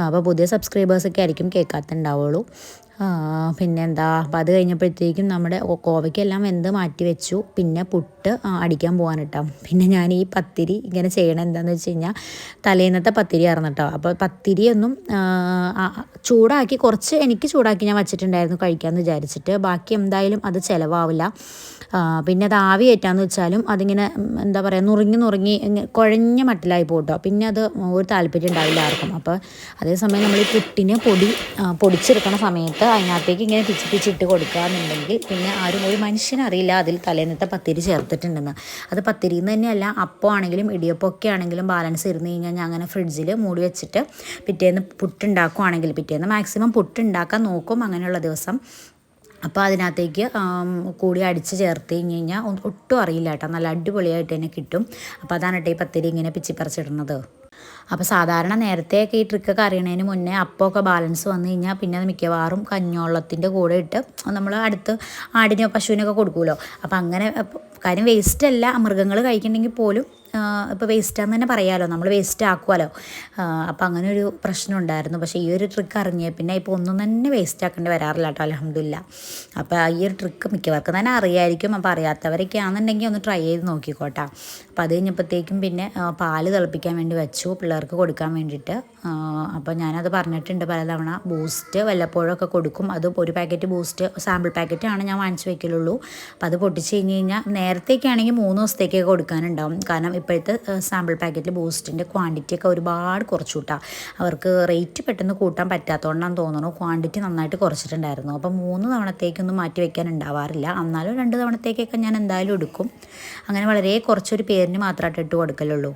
അപ്പോൾ പുതിയ സബ്സ്ക്രൈബേഴ്സൊക്കെ ആയിരിക്കും കേൾക്കാത്തുണ്ടാവുള്ളൂ പിന്നെന്താ? അപ്പം അത് കഴിഞ്ഞപ്പോഴത്തേക്കും നമ്മുടെ കോവയ്ക്കെല്ലാം വെന്ത് മാറ്റി വെച്ചു. പിന്നെ പുട്ട് അടിക്കാൻ പോകാൻ കേട്ടോ പിന്നെ ഞാൻ ഈ പത്തിരി ഇങ്ങനെ ചെയ്യണം എന്താണെന്ന് വെച്ച് കഴിഞ്ഞാൽ തലേന്നത്തെ പത്തിരി ആയിരുന്നു അപ്പോൾ പത്തിരിയൊന്നും ചൂടാക്കി കുറച്ച് എനിക്ക് ചൂടാക്കി ഞാൻ വച്ചിട്ടുണ്ടായിരുന്നു കഴിക്കാമെന്ന് വിചാരിച്ചിട്ട്. ബാക്കി എന്തായാലും അത് ചിലവാവില്ല. പിന്നെ അത് ആവി ഏറ്റാന്ന് വെച്ചാലും അതിങ്ങനെ എന്താ പറയുക നുറുങ്ങി നുറുങ്ങി കുഴഞ്ഞ മട്ടിലായി പോട്ടോ പിന്നെ അത് ഒരു താല്പര്യം ഉണ്ടാവില്ല ആർക്കും. അപ്പോൾ അതേസമയം നമ്മൾ ഈ പുട്ടിന് പൊടി പൊടിച്ചെടുക്കണ സമയത്ത് അതിനകത്തേക്ക് ഇങ്ങനെ പിച്ച് പിച്ചിട്ട് കൊടുക്കുക എന്നുണ്ടെങ്കിൽ പിന്നെ ആരും ഒരു മനുഷ്യനറിയില്ല അതിൽ തലേന്നത്തെ പത്തിരി ചേർത്തിട്ടുണ്ടെന്ന്. അത് പത്തിരി എന്ന് തന്നെയല്ല അപ്പം ആണെങ്കിലും ഇടിയപ്പം ഒക്കെ ആണെങ്കിലും ബാലൻസ് ഇരുന്ന് കഴിഞ്ഞാൽ ഞാൻ അങ്ങനെ ഫ്രിഡ്ജിൽ മൂടി വെച്ചിട്ട് പിറ്റേന്ന് പുട്ടുണ്ടാക്കുവാണെങ്കിൽ പിറ്റേന്ന് മാക്സിമം പുട്ടുണ്ടാക്കാൻ നോക്കും അങ്ങനെയുള്ള ദിവസം. അപ്പോൾ അതിനകത്തേക്ക് കൂടി അടിച്ച് ചേർത്ത് കഴിഞ്ഞ് കഴിഞ്ഞാൽ ഒട്ടും അറിയില്ല കേട്ടോ. നല്ല അടിപൊളിയായിട്ട് തന്നെ കിട്ടും. അപ്പോൾ അതാണ് കേട്ടോ ഈ പത്തിരി ഇങ്ങനെ പിച്ചിപ്പറിച്ചിടുന്നത്. അപ്പോൾ സാധാരണ നേരത്തെയൊക്കെ ഈ ട്രിക്കൊക്കെ അറിയണതിന് മുന്നേ അപ്പമൊക്കെ ബാലൻസ് വന്നു കഴിഞ്ഞാൽ പിന്നെ അത് മിക്കവാറും കഞ്ഞോളത്തിന്റെ കൂടെ ഇട്ട് നമ്മൾ അടുത്ത് ആടിനോ പശുവിനൊക്കെ കൊടുക്കുമല്ലോ അപ്പോൾ അങ്ങനെ കാര്യം വേസ്റ്റ് അല്ല മൃഗങ്ങൾ കഴിക്കണമെങ്കിൽ പോലും ഇപ്പോൾ വേസ്റ്റാന്ന് തന്നെ പറയാമല്ലോ നമ്മൾ വേസ്റ്റ് ആക്കുമല്ലോ അപ്പോൾ അങ്ങനെ ഒരു പ്രശ്നം ഉണ്ടായിരുന്നു. പക്ഷേ ഈ ഒരു ട്രിക്ക് അറിഞ്ഞേ പിന്നെ ഇപ്പോൾ ഒന്നും തന്നെ വേസ്റ്റ് ആക്കേണ്ടി വരാറില്ല കേട്ടോ അലഹമില്ല അപ്പോൾ ഈ ഒരു ട്രിക്ക് മിക്കവർക്കും തന്നെ അറിയായിരിക്കും. അപ്പോൾ അറിയാത്തവരൊക്കെ ആണെന്നുണ്ടെങ്കിൽ ഒന്ന് ട്രൈ ചെയ്ത് നോക്കിക്കോട്ടെ. അപ്പോൾ അത് കഴിഞ്ഞപ്പോഴത്തേക്കും പിന്നെ പാൽ തിളപ്പിക്കാൻ വേണ്ടി വെച്ചു. പിള്ളേർക്ക് കൊടുക്കാൻ വേണ്ടിയിട്ട്. അപ്പോൾ ഞാനത് പറഞ്ഞിട്ടുണ്ട് പലതവണ. ബൂസ്റ്റ് വല്ലപ്പോഴൊക്കെ കൊടുക്കും. അത് ഒരു പാക്കറ്റ് ബൂസ്റ്റ് സാമ്പിൾ പാക്കറ്റാണ് ഞാൻ വാങ്ങിച്ചു വെക്കലുള്ളൂ. അപ്പോൾ അത് പൊട്ടിച്ച് കഴിഞ്ഞ് കഴിഞ്ഞാൽ നേരത്തേക്കാണെങ്കിൽ മൂന്ന് ദിവസത്തേക്കൊക്കെ കൊടുക്കാനുണ്ടാവും. കാരണം ഇപ്പോഴത്തെ സാമ്പിൾ പാക്കറ്റിൽ ബൂസ്റ്റിന്റെ ക്വാണ്ടിറ്റി ഒക്കെ ഒരുപാട് കുറച്ചു കൂട്ടാം അവർക്ക് റേറ്റ് പെട്ടെന്ന് കൂട്ടാൻ പറ്റാത്തതുകൊണ്ടാണ് തോന്നുന്നു. ക്വാണ്ടിറ്റി നന്നായിട്ട് കുറച്ചിട്ടുണ്ടായിരുന്നു. അപ്പോൾ മൂന്ന് തവണത്തേക്കൊന്നും മാറ്റി വെക്കാൻ ഉണ്ടാവാറില്ല. എന്നാലും രണ്ട് തവണത്തേക്കൊക്കെ ഞാൻ എന്തായാലും എടുക്കും. അങ്ങനെ വളരെ കുറച്ചൊരു പേരിന് മാത്രമായിട്ട് ഇട്ട് കൊടുക്കലുള്ളൂ.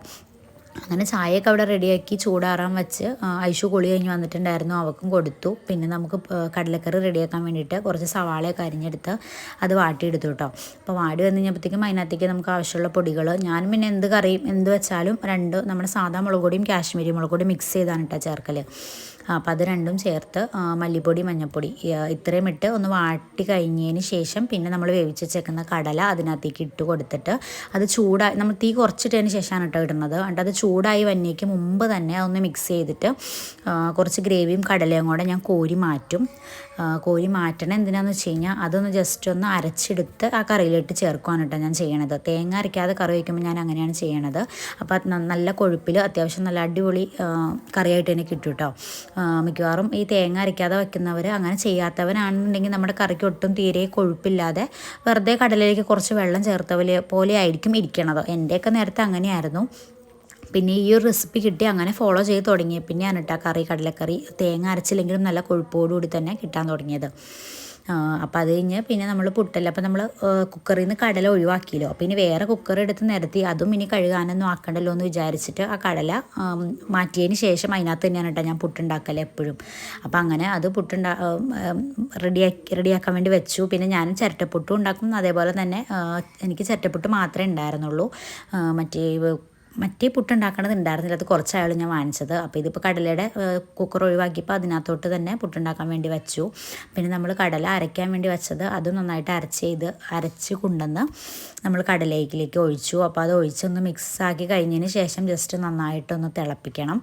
അങ്ങനെ ചായയൊക്കെ അവിടെ റെഡിയാക്കി ചൂടാറാൻ വെച്ച് ഐഷു കുളി കഴിഞ്ഞ് വന്നിട്ടുണ്ടായിരുന്നു. അവക്കും കൊടുത്തു. പിന്നെ നമുക്ക് കടലക്കറി റെഡിയാക്കാൻ വേണ്ടിയിട്ട് കുറച്ച് സവാളയൊക്കെ അരിഞ്ഞെടുത്ത് അത് വാട്ടിയെടുത്തു കേട്ടോ അപ്പോൾ വാടി വന്നു കഴിഞ്ഞപ്പോഴത്തേക്കും അതിനകത്തേക്ക് നമുക്ക് ആവശ്യമുള്ള പൊടികൾ ഞാൻ പിന്നെ എന്ത് കറിയും എന്ത് വെച്ചാലും രണ്ട് നമ്മുടെ സാധാ മുളക് പൊടിയും കാശ്മീരി മുളക് പൊടിയും മിക്സ് ചെയ്താണ് കേട്ടോ ചേർക്കൽ അപ്പോൾ അത് രണ്ടും ചേർത്ത് മല്ലിപ്പൊടി മഞ്ഞൾപ്പൊടി ഇത്രയും ഇട്ട് ഒന്ന് വാട്ടി കഴിഞ്ഞതിന് ശേഷം പിന്നെ നമ്മൾ വേവിച്ച് വെച്ചേക്കുന്ന കടല അതിനകത്തേക്ക് ഇട്ട് കൊടുത്തിട്ട് അത് ചൂടായി നമ്മൾ തീ കുറച്ചിട്ടതിന് ശേഷമാണ് കേട്ടോ ഇടുന്നത്. എന്നിട്ട് അത് ചൂടായി വന്നേക്ക് മുമ്പ് തന്നെ അതൊന്ന് മിക്സ് ചെയ്തിട്ട് കുറച്ച് ഗ്രേവിയും കടലയും കൂടെ ഞാൻ കോരി മാറ്റും. കോരി മാറ്റണം എന്തിനാന്ന് വെച്ച് കഴിഞ്ഞാൽ അതൊന്ന് ജസ്റ്റ് ഒന്ന് അരച്ചെടുത്ത് ആ കറിയിലിട്ട് ചേർക്കുവാണ് കേട്ടോ ഞാൻ ചെയ്യണത്. തേങ്ങ അരയ്ക്കാതെ കറി വയ്ക്കുമ്പോൾ ഞാൻ അങ്ങനെയാണ് ചെയ്യണത്. അപ്പോൾ നല്ല കൊഴുപ്പിൽ അത്യാവശ്യം നല്ല അടിപൊളി കറിയായിട്ട് തന്നെ കിട്ടും കേട്ടോ. മിക്കവാറും ഈ തേങ്ങ അരയ്ക്കാതെ വയ്ക്കുന്നവർ അങ്ങനെ ചെയ്യാത്തവനാണെന്നുണ്ടെങ്കിൽ നമ്മുടെ കറിക്ക് ഒട്ടും തീരെ കൊഴുപ്പില്ലാതെ വെറുതെ കടലിലേക്ക് കുറച്ച് വെള്ളം ചേർത്തവരെ പോലെ ആയിരിക്കും ഇരിക്കണത്. എന്റെയൊക്കെ നേരത്തെ അങ്ങനെയായിരുന്നു. പിന്നെ ഈ ഒരു റെസിപ്പി കിട്ടി അങ്ങനെ ഫോളോ ചെയ്ത് തുടങ്ങിയ പിന്നെയാണ് കേട്ടോ കറി കടലക്കറി തേങ്ങ അരച്ചില്ലെങ്കിലും നല്ല കൊഴുപ്പോടുകൂടി തന്നെ കിട്ടാൻ തുടങ്ങിയത്. അപ്പോൾ അത് കഴിഞ്ഞ് പിന്നെ നമ്മൾ പുട്ടല്ല അപ്പോൾ നമ്മൾ കുക്കറിൽ നിന്ന് കടല ഒഴിവാക്കിയല്ലോ? അപ്പോൾ ഇനി വേറെ കുക്കർ എടുത്ത് നിരത്തി അതും ഇനി കഴുകാനൊന്നും ആക്കണ്ടല്ലോ എന്ന് വിചാരിച്ചിട്ട് ആ കടല മാറ്റിയതിന് ശേഷം അതിനകത്ത് തന്നെയാണ് കേട്ടോ ഞാൻ പുട്ടുണ്ടാക്കൽ എപ്പോഴും. അപ്പോൾ അങ്ങനെ അത് പുട്ടുണ്ടാ റെഡിയാക്കി റെഡിയാക്കാൻ വേണ്ടി വെച്ചു. പിന്നെ ഞാൻ ചിരട്ടപ്പുട്ടും ഉണ്ടാക്കും. അതേപോലെ തന്നെ എനിക്ക് ചിരട്ടപ്പുട്ട് മാത്രമേ ഉണ്ടായിരുന്നുള്ളൂ. മറ്റേ മറ്റേ പുട്ടുണ്ടാക്കണത് ഉണ്ടായിരുന്നില്ല. അത് കുറച്ചായാലും ഞാൻ വാങ്ങിച്ചത്. അപ്പോൾ ഇതിപ്പോൾ കടലയുടെ കുക്കർ ഒഴിവാക്കിയപ്പോൾ അതിനകത്തോട്ട് തന്നെ പുട്ടുണ്ടാക്കാൻ വേണ്ടി വെച്ചു. പിന്നെ നമ്മൾ കടല അരയ്ക്കാൻ വേണ്ടി വെച്ചത് അത് നന്നായിട്ട് അരച്ച് ചെയ്ത് അരച്ച് കൊണ്ടുവന്ന് നമ്മൾ കടലേക്കിലേക്ക് ഒഴിച്ചു. അപ്പോൾ അത് ഒഴിച്ചൊന്ന് മിക്സ് ആക്കി കഴിഞ്ഞതിന് ശേഷം ജസ്റ്റ് നന്നായിട്ടൊന്ന് തിളപ്പിക്കണം.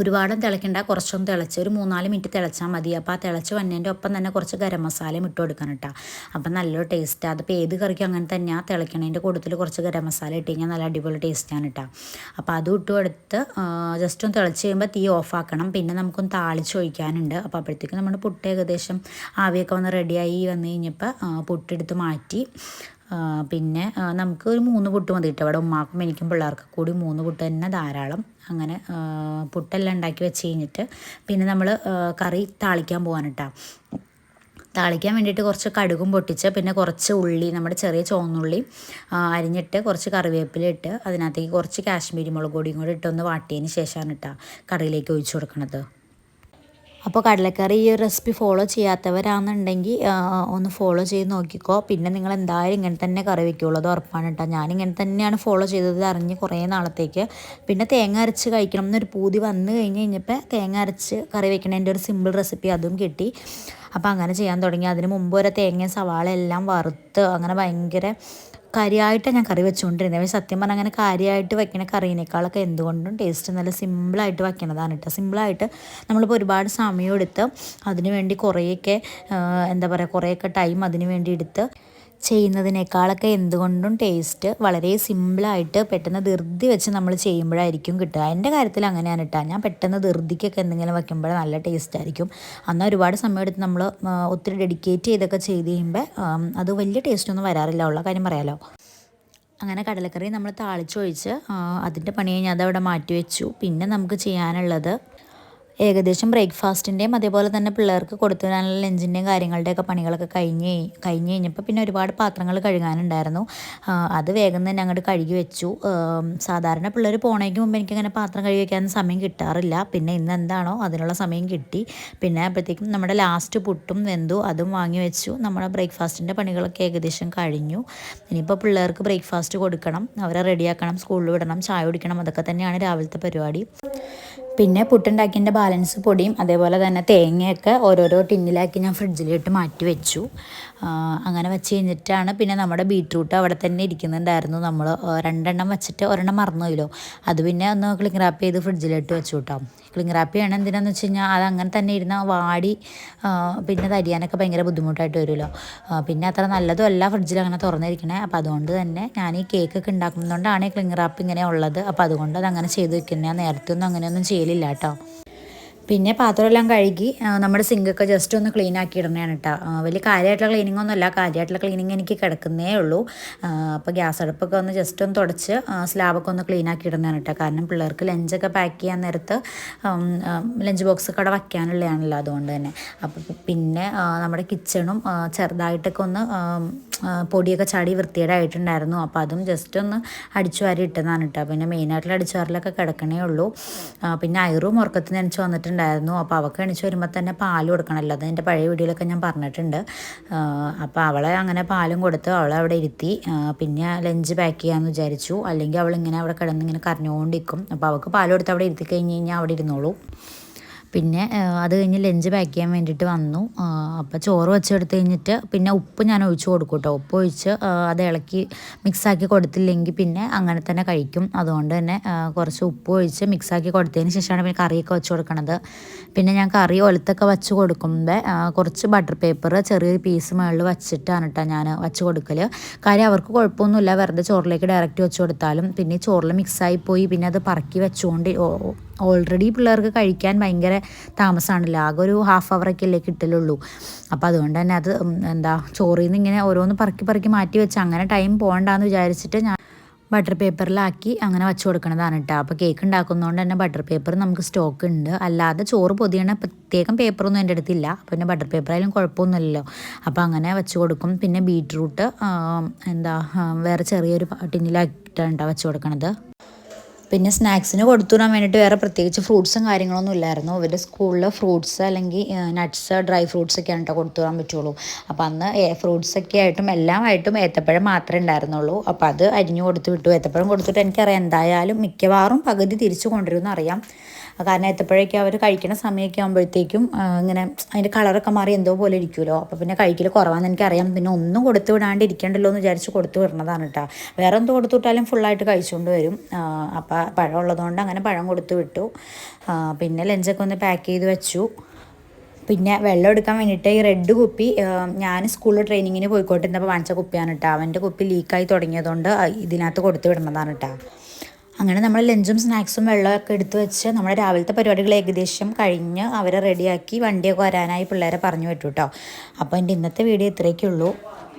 ഒരുപാടും തിളയ്ക്കണ്ട കുറച്ചൊന്നും തിളച്ച് ഒരു മൂന്നാൽ മിനിറ്റ് തിളച്ചാൽ മതി. അപ്പോൾ ആ തിളച്ച് വന്നതിന്റെ ഒപ്പം തന്നെ കുറച്ച് ഗരം മസാലയും ഇട്ട് കൊടുക്കണം കേട്ടോ അപ്പം നല്ലൊരു ടേസ്റ്റ് അതിപ്പോൾ ഏത് കറിക്കും അങ്ങനെ തന്നെ ആ തിളയ്ക്കണതിന്റെ കൂട്ടത്തിൽ കുറച്ച് ഗരം മസാല ഇട്ട് കഴിഞ്ഞാൽ നല്ല അടിപൊളി ടേസ്റ്റാണ് കേട്ടോ അപ്പോൾ അതും ഇട്ട് കൊടുത്ത് ജസ്റ്റ് ഒന്ന് തിളച്ച് കഴിയുമ്പോൾ തീ ഓഫാക്കണം പിന്നെ നമുക്കൊന്ന് താളിച്ച് ഒഴിക്കാനുണ്ട്. അപ്പോൾ അപ്പോഴത്തേക്കും നമ്മുടെ പുട്ട് ഏകദേശം ആവിയൊക്കെ വന്ന് റെഡിയായി വന്നു കഴിഞ്ഞപ്പോൾ പുട്ടെടുത്ത് മാറ്റി പിന്നെ നമുക്ക് ഒരു മൂന്ന് പുട്ട് മതി കേട്ടോ. ഇവിടെ ഉമ്മാക്കും എനിക്കും പിള്ളേർക്ക് കൂടി മൂന്ന് പുട്ട് തന്നെ ധാരാളം. അങ്ങനെ പുട്ടെല്ലാം ഉണ്ടാക്കി വെച്ച് കഴിഞ്ഞിട്ട് പിന്നെ നമ്മൾ കറി താളിക്കാൻ പോകാൻ കേട്ടോ. താളിക്കാൻ വേണ്ടിയിട്ട് കുറച്ച് കടുകും പൊട്ടിച്ച് പിന്നെ കുറച്ച് ഉള്ളി നമ്മുടെ ചെറിയ ചുവന്നുള്ളി അരിഞ്ഞിട്ട് കുറച്ച് കറിവേപ്പില ഇട്ട് അതിനകത്തേക്ക് കുറച്ച് കാശ്മീരി മുളക് പൊടിയും കൂടി ഇട്ടൊന്ന് വാട്ടിയതിന് ശേഷമാണ് കേട്ടോ കറിയിലേക്ക് ഒഴിച്ചു കൊടുക്കുന്നത് അപ്പോൾ കടലക്കറി ഈ ഒരു റെസിപ്പി ഫോളോ ചെയ്യാത്തവരാണെന്നുണ്ടെങ്കിൽ ഒന്ന് ഫോളോ ചെയ്ത് നോക്കിക്കോ. പിന്നെ നിങ്ങൾ എന്തായാലും ഇങ്ങനെ തന്നെ കറി വയ്ക്കുള്ളൂ അത് ഉറപ്പാണ് കേട്ടോ. ഞാനിങ്ങനെ തന്നെയാണ് ഫോളോ ചെയ്തത് അറിഞ്ഞ് കുറേ നാളത്തേക്ക്. പിന്നെ തേങ്ങ അരച്ച് കഴിക്കണം എന്നൊരു പൂതി വന്നു കഴിഞ്ഞ് കഴിഞ്ഞപ്പോൾ തേങ്ങ അരച്ച് കറി വയ്ക്കണതിന്റെ ഒരു സിമ്പിൾ റെസിപ്പി അതും കിട്ടി. അപ്പോൾ അങ്ങനെ ചെയ്യാൻ തുടങ്ങി. അതിന് മുമ്പ് വരെ തേങ്ങ സവാള എല്ലാം വറുത്ത് അങ്ങനെ ഭയങ്കര കാര്യമായിട്ട് ഞാൻ കറി വെച്ചുകൊണ്ടിരുന്നത് പക്ഷേ സത്യം പറഞ്ഞാൽ അങ്ങനെ കാര്യമായിട്ട് വെക്കണ കറീനേക്കാളൊക്കെ എന്തുകൊണ്ടും ടേസ്റ്റ് നല്ല സിമ്പിളായിട്ട് വെക്കണതാണ് കേട്ടോ സിമ്പിളായിട്ട് നമ്മളിപ്പോൾ ഒരുപാട് സമയം എടുത്ത് അതിനുവേണ്ടി കുറേയൊക്കെ എന്താ പറയുക കുറേയൊക്കെ ടൈം അതിന് വേണ്ടി എടുത്ത് ചെയ്യുന്നതിനേക്കാളൊക്കെ എന്തുകൊണ്ടും ടേസ്റ്റ് വളരെ സിമ്പിളായിട്ട് പെട്ടെന്ന് ധൃതി വെച്ച് നമ്മൾ ചെയ്യുമ്പോഴായിരിക്കും കിട്ടുക. എന്റെ കാര്യത്തിൽ അങ്ങനെയാണ് കിട്ടുക ഞാൻ പെട്ടെന്ന് ധൃതിക്കൊക്കെ എന്തെങ്കിലും വയ്ക്കുമ്പോൾ നല്ല ടേസ്റ്റ് ആയിരിക്കും. അന്ന് ഒരുപാട് സമയമെടുത്ത് നമ്മൾ ഒത്തിരി ഡെഡിക്കേറ്റ് ചെയ്തൊക്കെ ചെയ്ത് കഴിയുമ്പോൾ അത് വലിയ ടേസ്റ്റൊന്നും വരാറില്ല. ഉള്ള കാര്യം പറയാലോ. അങ്ങനെ കടലക്കറി നമ്മൾ താളിച്ചൊഴിച്ച് അതിന്റെ പണി കഴിഞ്ഞ് അതവിടെ മാറ്റി വെച്ചു പിന്നെ നമുക്ക് ചെയ്യാനുള്ളത് ഏകദേശം ബ്രേക്ക്ഫാസ്റ്റിന്റെയും അതേപോലെ തന്നെ പിള്ളേർക്ക് കൊടുത്തു വിടാനുള്ള ലഞ്ചിന്റെയും കാര്യങ്ങളുടെയൊക്കെ പണികളൊക്കെ കഴിഞ്ഞ് കഴിഞ്ഞ് കഴിഞ്ഞപ്പോൾ പിന്നെ ഒരുപാട് പാത്രങ്ങൾ കഴുകാനുണ്ടായിരുന്നു. അത് വേഗം തന്നെ അങ്ങോട്ട് കഴുകി വെച്ചു. സാധാരണ പിള്ളേർ പോണേക്ക് മുമ്പ് എനിക്കങ്ങനെ പാത്രം കഴുകി വയ്ക്കാൻ സമയം കിട്ടാറില്ല. പിന്നെ ഇന്ന് എന്താണോ അതിനുള്ള സമയം കിട്ടി. പിന്നെ അപ്പോഴത്തേക്കും നമ്മുടെ ലാസ്റ്റ് പുട്ടും വെന്തു അതും വാങ്ങി വെച്ചു. നമ്മുടെ ബ്രേക്ക്ഫാസ്റ്റിന്റെ പണികളൊക്കെ ഏകദേശം കഴിഞ്ഞു. ഇനിയിപ്പോൾ പിള്ളേർക്ക് ബ്രേക്ക്ഫാസ്റ്റ് കൊടുക്കണം അവരെ റെഡിയാക്കണം സ്കൂളിൽ വിടണം ചായ കുടിക്കണം അതൊക്കെ തന്നെയാണ് രാവിലത്തെ പരിപാടി. പിന്നെ പുട്ടുണ്ടാക്കിയതിന്റെ ബാലൻസ് പൊടിയും അതേപോലെ തന്നെ തേങ്ങയൊക്കെ ഓരോരോ ടിന്നിലാക്കി ഞാൻ ഫ്രിഡ്ജിലിട്ട് മാറ്റി വെച്ചു. അങ്ങനെ വെച്ച് കഴിഞ്ഞിട്ടാണ് പിന്നെ നമ്മുടെ ബീട്രൂട്ട് അവിടെ തന്നെ ഇരിക്കുന്നുണ്ടായിരുന്നു നമ്മൾ. രണ്ടെണ്ണം വെച്ചിട്ട് ഒരെണ്ണം മറന്നുപോയില്ലോ അത് പിന്നെ ഒന്ന് ക്ലിങ് റാപ്പ് ചെയ്ത് ഫ്രിഡ്ജിലിട്ട് വെച്ചു കേട്ടോ. ക്ലിങ് റാപ്പ് ചെയ്യണം എന്തിനാന്ന് വെച്ച് കഴിഞ്ഞാൽ അത് അങ്ങനെ തന്നെ ഇരുന്ന വാടി പിന്നെ തരിയാനൊക്കെ ഭയങ്കര ബുദ്ധിമുട്ടായിട്ട് വരുമല്ലോ. പിന്നെ അത്ര നല്ലതും അല്ല ഫ്രിഡ്ജിൽ അങ്ങനെ തുറന്നിരിക്കണേ. അപ്പോൾ അതുകൊണ്ട് തന്നെ ഞാൻ ഈ കേക്ക് ഒക്കെ ഉണ്ടാക്കുന്നതുകൊണ്ടാണ് ക്ലിങ് റാപ്പ് ഇങ്ങനെ ഉള്ളത്. അപ്പോൾ അതുകൊണ്ട് അത് അങ്ങനെ ചെയ്ത് വെക്കുന്നത് നേരത്തെ ഒന്നും അങ്ങനെയൊന്നും ചെയ്യലില്ല കേട്ടോ. പിന്നെ പാത്രമെല്ലാം കഴുകി നമ്മുടെ സിങ്കൊക്കെ ജസ്റ്റ് ഒന്ന് ക്ലീൻ ആക്കി ഇടണതാണ് കേട്ടോ വലിയ കാര്യമായിട്ടുള്ള ക്ലീനിങ് ഒന്നും അല്ല കാര്യമായിട്ടുള്ള ക്ലീനിങ് എനിക്ക് കിടക്കുന്നേ ഉള്ളൂ. അപ്പോൾ ഗ്യാസ് അടുപ്പൊക്കെ ഒന്ന് ജസ്റ്റ് ഒന്ന് തുടച്ച് സ്ലാബൊക്കെ ഒന്ന് ക്ലീൻ ആക്കി ഇടുന്നതാണ് കേട്ടോ കാരണം പിള്ളേർക്ക് ലഞ്ചൊക്കെ പാക്ക് ചെയ്യാൻ നേരത്ത് ലഞ്ച് ബോക്സ് ഒക്കെ അവിടെ വയ്ക്കാനുള്ളതാണല്ലോ അതുകൊണ്ട് തന്നെ. അപ്പോൾ പിന്നെ നമ്മുടെ കിച്ചണും ചെറുതായിട്ടൊക്കെ ഒന്ന് പൊടിയൊക്കെ ചാടി വൃത്തികേടായിട്ടുണ്ടായിരുന്നു. അപ്പോൾ അതും ജസ്റ്റ് ഒന്ന് അടിച്ചു വാരി ഇട്ടതാണ് കേട്ടോ പിന്നെ മെയിനായിട്ടുള്ള അടിച്ചുവാറിലൊക്കെ കിടക്കണേ ഉള്ളൂ. പിന്നെ അയറും ഉറക്കത്തിന് എണിച്ച് വന്നിട്ടുണ്ടായിരുന്നു അപ്പോൾ അവൾക്ക് എണിച്ച് വരുമ്പോൾ തന്നെ പാൽ കൊടുക്കണമല്ലോ അത് എന്റെ പഴയ വീഡിയോയിലൊക്കെ ഞാൻ പറഞ്ഞിട്ടുണ്ട്. അപ്പോൾ അവളെ അങ്ങനെ പാലും കൊടുത്ത് അവളെ അവിടെ ഇരുത്തി. പിന്നെ ലഞ്ച് പാക്ക് ചെയ്യാമെന്ന് വിചാരിച്ചു. അല്ലെങ്കിൽ അവൾ ഇങ്ങനെ അവിടെ കിടന്ന് ഇങ്ങനെ കരഞ്ഞുകൊണ്ടിരിക്കും അപ്പോൾ അവൾക്ക് പാൽ കൊടുത്ത് അവിടെ ഇരുത്തി കഴിഞ്ഞ് കഴിഞ്ഞാൽ അവിടെ ഇരുന്നോളൂ. പിന്നെ അത് കഴിഞ്ഞ് ലഞ്ച് പാക്ക് ചെയ്യാൻ വേണ്ടിയിട്ട് വന്നു. അപ്പോൾ ചോറ് വെച്ചെടുത്ത് കഴിഞ്ഞിട്ട് പിന്നെ ഉപ്പ് ഞാൻ ഒഴിച്ച് കൊടുക്കും കേട്ടോ ഉപ്പ് ഒഴിച്ച് അത് ഇളക്കി മിക്സാക്കി കൊടുത്തില്ലെങ്കിൽ പിന്നെ അങ്ങനെ തന്നെ കഴിക്കും. അതുകൊണ്ട് തന്നെ കുറച്ച് ഉപ്പ് ഒഴിച്ച് മിക്സാക്കി കൊടുത്തതിന് ശേഷമാണ് പിന്നെ കറിയൊക്കെ വെച്ച് കൊടുക്കണത്. പിന്നെ ഞാൻ കറി ഒലത്തൊക്കെ വെച്ച് കൊടുക്കുമ്പോൾ കുറച്ച് ബട്ടർ പേപ്പർ ചെറിയൊരു പീസ് മുകളിൽ വച്ചിട്ടാണ് കേട്ടോ ഞാൻ വെച്ച് കൊടുക്കൽ കാര്യം അവർക്ക് കുഴപ്പമൊന്നുമില്ല. വെറുതെ ചോറിലേക്ക് ഡയറക്റ്റ് വെച്ച് കൊടുത്താലും പിന്നെ ചോറിൽ മിക്സായി പോയി പിന്നെ അത് പറക്കി വെച്ചുകൊണ്ട് ഓൾറെഡി പിള്ളേർക്ക് കഴിക്കാൻ ഭയങ്കര താമസമാണല്ലോ ആകെ ഒരു ഹാഫ് അവറൊക്കെ അല്ലേ കിട്ടലുള്ളൂ. അപ്പോൾ അതുകൊണ്ട് തന്നെ അത് എന്താ ചോറിൽ നിന്ന് ഇങ്ങനെ ഓരോന്ന് പറക്കി പറക്കി മാറ്റി വെച്ച് അങ്ങനെ ടൈം പോകണ്ടെന്ന് വിചാരിച്ചിട്ട് ഞാൻ ബട്ടർ പേപ്പറിലാക്കി അങ്ങനെ വെച്ച് കൊടുക്കണതാണ് കേട്ടോ അപ്പോൾ കേക്ക് ഉണ്ടാക്കുന്നതുകൊണ്ട് തന്നെ ബട്ടർ പേപ്പർ നമുക്ക് സ്റ്റോക്ക് ഉണ്ട് അല്ലാതെ ചോറ് പൊതിയണ പ്രത്യേകം പേപ്പറൊന്നും എന്റെ അടുത്തില്ല പിന്നെ ബട്ടർ പേപ്പർ ആയാലും കുഴപ്പമൊന്നുമില്ലല്ലോ അപ്പോൾ അങ്ങനെ വെച്ച് കൊടുക്കും. പിന്നെ ബീറ്റ്റൂട്ട് എന്താ വേറെ ചെറിയൊരു ടിന്നിലാക്കിയിട്ടാണ് കേട്ടോ വെച്ച് കൊടുക്കണത്. പിന്നെ സ്നാക്സിന് കൊടുത്തുവിടാൻ വേണ്ടിയിട്ട് വേറെ പ്രത്യേകിച്ച് ഫ്രൂട്ട്സും കാര്യങ്ങളൊന്നും ഇല്ലായിരുന്നു. ഇവരുടെ സ്കൂളിൽ ഫ്രൂട്ട്സ് അല്ലെങ്കിൽ നട്ട്സ് ഡ്രൈ ഫ്രൂട്ട്സ് ഒക്കെയാണ് കേട്ടോ കൊടുത്തുവിടാൻ പറ്റുള്ളൂ. അപ്പോൾ അന്ന് ഫ്രൂട്ട്സ് ഒക്കെ ആയിട്ടും എല്ലാമായിട്ടും ഏത്തപ്പഴം മാത്രമേ ഉണ്ടായിരുന്നുള്ളൂ അപ്പോൾ അത് അരിഞ്ഞു കൊടുത്ത് വിട്ടു. ഏത്തപ്പഴം കൊടുത്തിട്ട് എനിക്കറിയാം എന്തായാലും മിക്കവാറും പകുതി തിരിച്ചു കൊണ്ടുവരുമെന്ന് അറിയാം. കാരണം എത്തപ്പോഴേക്കും അവർ കഴിക്കുന്ന സമയമൊക്കെ ആകുമ്പോഴത്തേക്കും ഇങ്ങനെ അതിന്റെ കളറൊക്കെ മാറി എന്തോ പോലെ ഇരിക്കുമല്ലോ അപ്പോൾ പിന്നെ കഴിക്കൽ കുറവാണെന്ന് എനിക്കറിയാം. പിന്നെ ഒന്നും കൊടുത്തു വിടാണ്ട് ഇരിക്കണ്ടല്ലോ എന്ന് വിചാരിച്ച് കൊടുത്തു വിടണതാണ് കേട്ടോ വേറെ എന്ത് കൊടുത്തു വിട്ടാലും ഫുള്ളായിട്ട് കഴിച്ചുകൊണ്ട് വരും. അപ്പോൾ പഴം ഉള്ളതുകൊണ്ട് അങ്ങനെ പഴം കൊടുത്തു വിട്ടു. പിന്നെ ലഞ്ചൊക്കെ ഒന്ന് പാക്ക് ചെയ്ത് വെച്ചു. പിന്നെ വെള്ളം എടുക്കാൻ വേണ്ടിയിട്ട് ഈ റെഡ് കുപ്പി ഞാൻ സ്കൂളിൽ ട്രെയിനിങ്ങിന് പോയിക്കോട്ടിരുന്നപ്പോൾ വാങ്ങിച്ച കുപ്പിയാണ് കേട്ടോ അവന്റെ കുപ്പി ലീക്കായി തുടങ്ങിയതുകൊണ്ട് ഇതിനകത്ത് കൊടുത്തു വിടുന്നതാണ് കേട്ടോ അങ്ങനെ നമ്മൾ ലഞ്ചും സ്നാക്സും വെള്ളമൊക്കെ എടുത്തു വെച്ച് നമ്മുടെ രാവിലത്തെ പരിപാടികൾ ഏകദേശം കഴിഞ്ഞ് അവരെ റെഡിയാക്കി വണ്ടിയൊക്കെ വരാനായി പിള്ളേരെ പറഞ്ഞു വിട്ടു കേട്ടോ അപ്പോൾ എന്റെ ഇന്നത്തെ വീഡിയോ ഇത്രയൊക്കെ ഉള്ളൂ.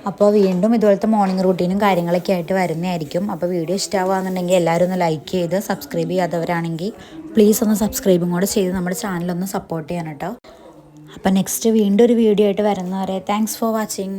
അപ്പോൾ വീണ്ടും ഇതുപോലത്തെ മോർണിംഗ് റൂട്ടീനും കാര്യങ്ങളൊക്കെ ആയിട്ട് വരുന്നതായിരിക്കും. അപ്പോൾ വീഡിയോ ഇഷ്ടമാവുകയെന്നുണ്ടെങ്കിൽ എല്ലാവരും ഒന്ന് ലൈക്ക് ചെയ്ത് സബ്സ്ക്രൈബ് ചെയ്യാത്തവരാണെങ്കിൽ പ്ലീസ് ഒന്ന് സബ്സ്ക്രൈബും കൂടെ ചെയ്ത് നമ്മുടെ ചാനലൊന്ന് സപ്പോർട്ട് ചെയ്യണം കേട്ടോ. അപ്പോൾ നെക്സ്റ്റ് വീണ്ടും ഒരു വീഡിയോ ആയിട്ട് വരുന്നവരെ താങ്ക്സ് ഫോർ വാച്ചിങ്